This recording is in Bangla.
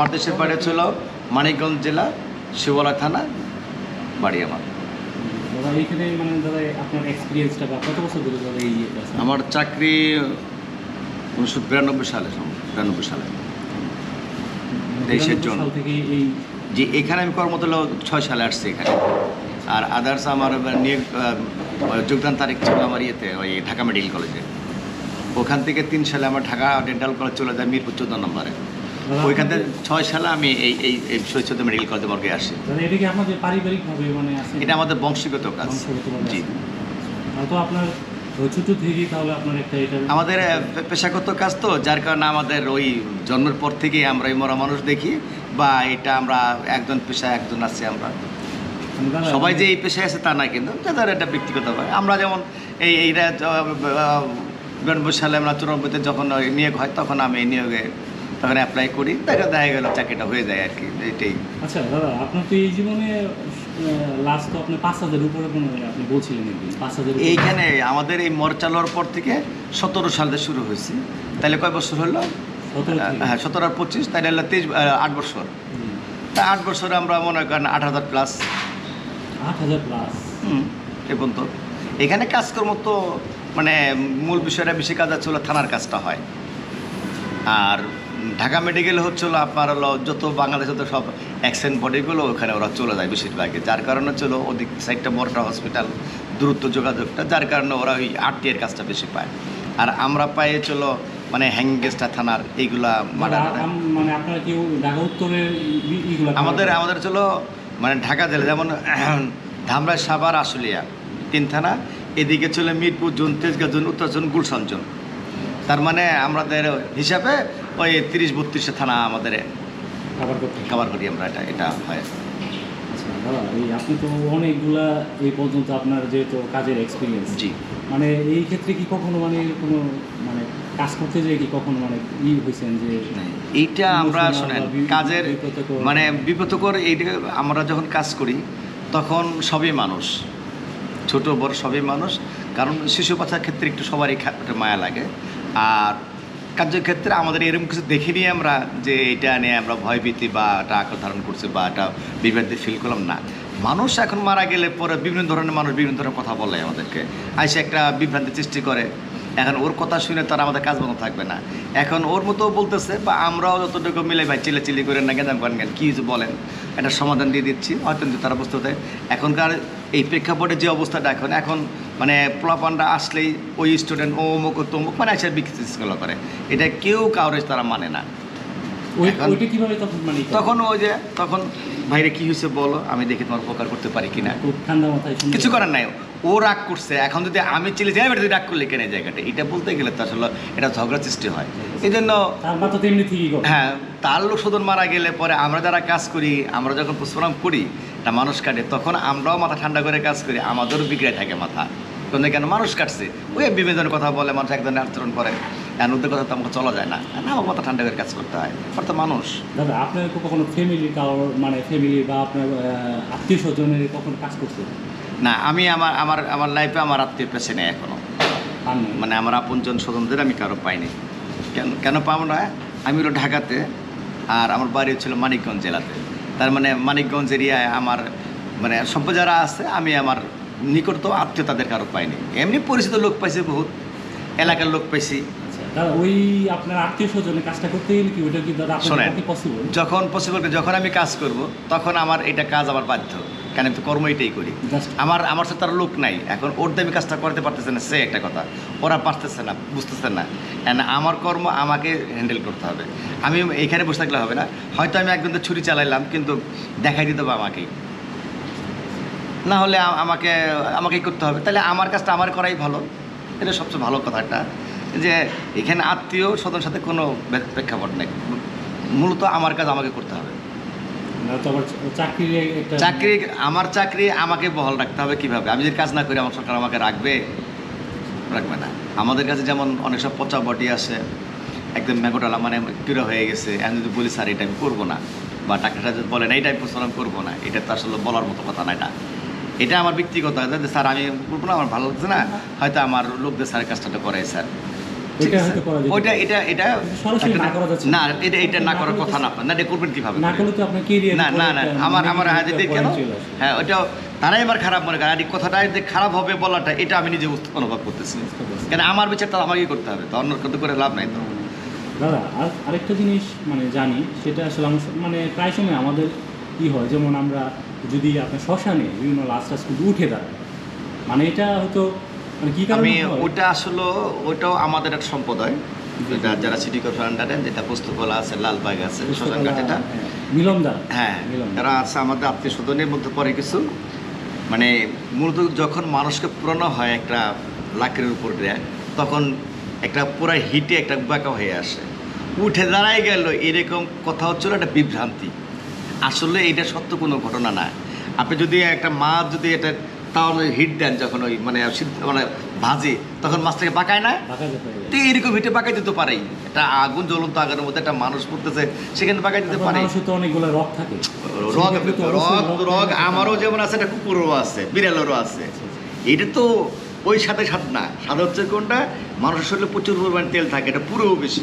আমার দেশের বাড়ি ছিল মানিকগঞ্জ জেলা শিবলা থানা বাড়ি আমার মানে আছেন? আমার চাকরি উনিশশো বিরানব্বই সালে বিরানব্বই সালে। মানে দেশের জন্য। থেকে এই যে এখানে আমি কর্মত ছয় সালে আসছি এখানে। আর আদার্স আমার নিয়ে যোগদান তারিখ ছিল আমার ইয়েতে ওই ঢাকা মেডিকেল কলেজে। ওখান থেকে তিন সালে আমার ঢাকা ডেন্টাল কলেজ চলে যায় মিরপুর চোদ্দ নম্বরে। ওইখান থেকে ছয় সালে আমি এই এই এই শৈশব মেডিকেল কলেজে মর্গে আসি। এটা কি আপনাদের পারিবারিকভাবে মানে আছে? এটা আমাদের বংশগত কাজ। জি। তো আপনার এটা আমাদের পেশাগত কাজ তো যার কারণে আমাদের ওই জন্মের পর থেকেই আমরা এই মরা মানুষ দেখি বা এটা আমরা একজন পেশা একজন আছে আমরা। সবাই যে এই পেশায় আছে তা না কিন্তু তাদের একটা ব্যক্তিগত হয়। আমরা যেমন এই এইটা বিরানব্বই সালে আমরা চুরানব্বইতে যখন নিয়োগ হয় তখন আমি এই নিয়োগে তখন অ্যাপ্লাই করি দেখা দেখা গেল চাকরিটা হয়ে যায় আর কি এইটাই। আচ্ছা দাদা আপনার তো এই জীবনে লাস্ট তো আপনি পাঁচ হাজার উপরে কোনো আপনি বলছিলেন পাঁচ হাজার। এইখানে আমাদের এই মর চালানোর পর থেকে সতেরো সালে শুরু হয়েছে। তাহলে কয় বছর হলো? হ্যাঁ সতেরো আর পঁচিশ তাহলে হলো তেইশ আট বছর। তা আট বছরে আমরা মনে করেন আট হাজার প্লাস আট হাজার প্লাস হুম এ পর্যন্ত। এখানে কাজকর্ম তো মানে মূল বিষয়টা বেশি কাজ আছে হলো থানার কাজটা হয়। আর ঢাকা মেডিকেল হচ্ছিল আপনার হলো যত বাংলাদেশে তো সব অ্যাক্সিডেন্ট বডিগুলো ওখানে ওরা চলে যায় বেশিরভাগে যার কারণে ছিল ওদিক সাইডটা বড়টা হসপিটাল দূরত্ব যোগাযোগটা যার কারণে ওরা ওই আরটিআর কাজটা বেশি পায়। আর আমরা পাই চলো মানে হ্যাঙ্গেস্টা থানার এইগুলা মার্ডার। মানে ইগুলা আমাদের আমাদের ছিল মানে ঢাকা জেলা যেমন ধামরা সাভার আশুলিয়া তিন থানা। এদিকে ছিল মিরপুর জোন তেজগাঁ জোন উত্তর জোন গুলশান জোন। তার মানে আমাদের হিসাবে ওই তিরিশ বত্রিশে থানা আমাদের কভার করি আমরা এটা এটা হয়। আচ্ছা এই আপনি তো অনেকগুলা এই পর্যন্ত আপনার যেহেতু কাজের এক্সপিরিয়েন্স জি। মানে এই ক্ষেত্রে কি কখনো মানে কোনো মানে কাজ করতে যেয়ে কি কখনো মানে ই হয়েছেন যে এইটা আমরা শোনেন কাজের মানে বিব্রতকর এইটা আমরা যখন কাজ করি তখন সবই মানুষ ছোট বড় সবই মানুষ কারণ শিশু বাচ্চার ক্ষেত্রে একটু সবারই মায়া লাগে। আর কার্যক্ষেত্রে আমাদের এরকম কিছু দেখিনি আমরা যে এটা নিয়ে আমরা ভয়ভীতি বা একটা আকার ধারণ করছি বা এটা বিভ্রান্তি ফিল করলাম, না। মানুষ এখন মারা গেলে পরে বিভিন্ন ধরনের মানুষ বিভিন্ন ধরনের কথা বলে আমাদেরকে। আইসে একটা বিভ্রান্তি সৃষ্টি করে। এখন ওর কথা শুনে তার আমাদের কাজ বন্ধ থাকবে না। এখন ওর মতো বলতেছে, বা আমরাও যতটুকু মিলে ভাই চিলে চিলি করে না গেঁদাম করেন কেন, কী বলেন, একটা সমাধান দিয়ে দিচ্ছি। হয়তো তারা বুঝতে এখনকার এই প্রেক্ষাপটে যে অবস্থাটা এখন এখন মানে পোলাপানরা আসলেই ওই স্টুডেন্ট ও অমুক তমুক মানে এসে বিকৃতিগুলো করে। এটা কেউ কাউরে তারা মানে না। তখন মানে? তখন ওই যে তখন ভাইরে কী হয়েছে বলো? আমি দেখি তোমার উপকার করতে পারি কিনা? কিছু করার নাই। ও রাগ করছে। এখন যদি আমি চিলে যাই তুই রাগ করলে কেন জায়গাটা? এটা বলতে গেলে তো আসলে এটা ঝগড়া সৃষ্টি হয়। এই জন্য হ্যাঁ তার লোক শোধন মারা গেলে পরে আমরা যারা কাজ করি আমরা যখন পুষ্পরাম করি তা মানুষ কাটে তখন আমরাও মাথা ঠান্ডা করে কাজ করি আমাদেরও বিগড়ে থাকে মাথা। কিন্তু কেন মানুষ কাটছে? ওই বিভিন্ন ধরনের কথা বলে মানুষ এক ধরনের আচরণ করে এখন ওদের কথা তো আমাকে চলা যায় না। না আমার মাথা ঠান্ডা করে কাজ করতে হয় অর্থাৎ মানুষ। দাদা আপনার কখনো ফ্যামিলি কারোর মানে ফ্যামিলি বা আপনার আত্মীয় স্বজনের কখনো কাজ করছে? না আমি আমার আমার আমার লাইফে আমার আত্মীয় পেছে নেই এখনও। মানে আমার আপনজন স্বজনদের আমি কারও পাইনি। কেন কেন পাবো না? আমি হলো ঢাকাতে আর আমার বাড়ি ছিল মানিকগঞ্জ জেলাতে। তার মানে মানিকগঞ্জ এরিয়ায় আমার মানে সভ্য যারা আছে আমি আমার নিকট তো আত্মীয় তাদের কারও পাইনি। এমনি পরিচিত লোক পাইছি বহুত এলাকার লোক পাইছি। আচ্ছা, ওই আপনার আত্মীয় স্বজনের কাজটা করতে গেলে কি ওটা কি দাদা পসিবল যখন পসিবল যখন আমি কাজ করব তখন আমার এটা কাজ আমার বাধ্য। কেন আমি তো কর্ম এটাই করি আমার আমার সাথে তার লোক নাই। এখন ওর দামি কাজটা করতে পারতেছে না সে একটা কথা। ওরা পারতেছে না বুঝতেছে না। And আমার কর্ম আমাকে হ্যান্ডেল করতে হবে। আমি এখানে বসে থাকলে হবে না। হয়তো আমি একদম তো ছুরি চালাইলাম কিন্তু দেখাই দিতে হবে আমাকেই না হলে আমাকে আমাকেই করতে হবে। তাহলে আমার কাজটা আমার করাই ভালো। এটা সবচেয়ে ভালো কথা একটা যে এখানে আত্মীয় স্বজন সাথে কোনো প্রেক্ষাপট নেই। মূলত আমার কাজ আমাকে করতে হবে তো আবার চাকরির একটা চাকরি আমার চাকরি আমাকে বহাল রাখতে হবে কীভাবে? আমি যদি কাজ না করি আমার সরকার আমাকে রাখবে? রাখবে না। আমাদের কাছে যেমন অনেক সব পচা বটি আছে একদম ম্যাগোটালা মানে কিরো হয়ে গেছে। আমি যদি বলি স্যার এটা আমি করব না। বা টাকাটা যদি বলেন এইটা আমি প্রশ্ন করব না। এটা তো আসলে বলার মতো কথা না এটা। এটা আমার ব্যক্তিগত যে স্যার আমি করব না আমার ভালো লাগছে না। হয়তো আমার লোকদের স্যারের কাজটা করাই স্যার। ওইটা এটা এটা না। এটা এটা না করার কথা না। না এটা করবেন কীভাবে? না তো না না আমার আমার কেন? হ্যাঁ ওইটা তারাই আমার খারাপ মনে করে। আর এই কথাটা যে খারাপ হবে বলাটা এটা আমি নিজে অনুভব করতেছি। কেন আমার বিচারটা আমাকেই করতে হবে। তো অন্য কিন্তু করে লাভ নাই তো। দাদা আর আরেকটা জিনিস মানে জানি সেটা আসলে মানে প্রায় সময় আমাদের কি হয় যেমন আমরা যদি আপনার শ্মশানে বিভিন্ন লাশ টাস কিন্তু উঠে দাঁড়ায় মানে এটা হয়তো আমি হয়? ওটা আসলে ওইটাও আমাদের একটা সম্প্রদায় যেটা যারা সিটি কর্পোরেশন আন্ডারে যেটা পুস্তকলা আছে লালবাগ আছে শ্মশান এটা। হ্যাঁ, মিলনদা। হ্যাঁ এরা আছে আমাদের আত্মীয় স্বজনের মধ্যে পড়ে কিছু। মানে মূলত যখন মানুষকে পুরানো হয় একটা লাকের উপর দেয় তখন একটা পুরো হিটে একটা বাঁকা হয়ে আসে। উঠে দাঁড়াই গেল এরকম কথা হচ্ছিল একটা বিভ্রান্তি। আসলে এটা সত্য কোনো ঘটনা না। আপনি যদি একটা মা যদি এটা তাহলে হিট দেন যখন ওই মানে মানে ভাজে তখন মাছটাকে পাকায় না? তো এরকম হিটে পাকাই দিতে পারেই। একটা আগুন জ্বলন্ত আগুনের মধ্যে একটা মানুষ পড়তেছে সেখানে পাকাই দিতে পারে। অনেকগুলো রক থাকে। রগ রগ রগ আমারও যেমন আছে একটা কুকুরও আছে বিড়ালেরও আছে। এটা তো ওই সাথে সাথে না সাথে হচ্ছে কোনটা? মানুষের শরীরে প্রচুর পরিমাণ তেল থাকে এটা পুরো বেশি।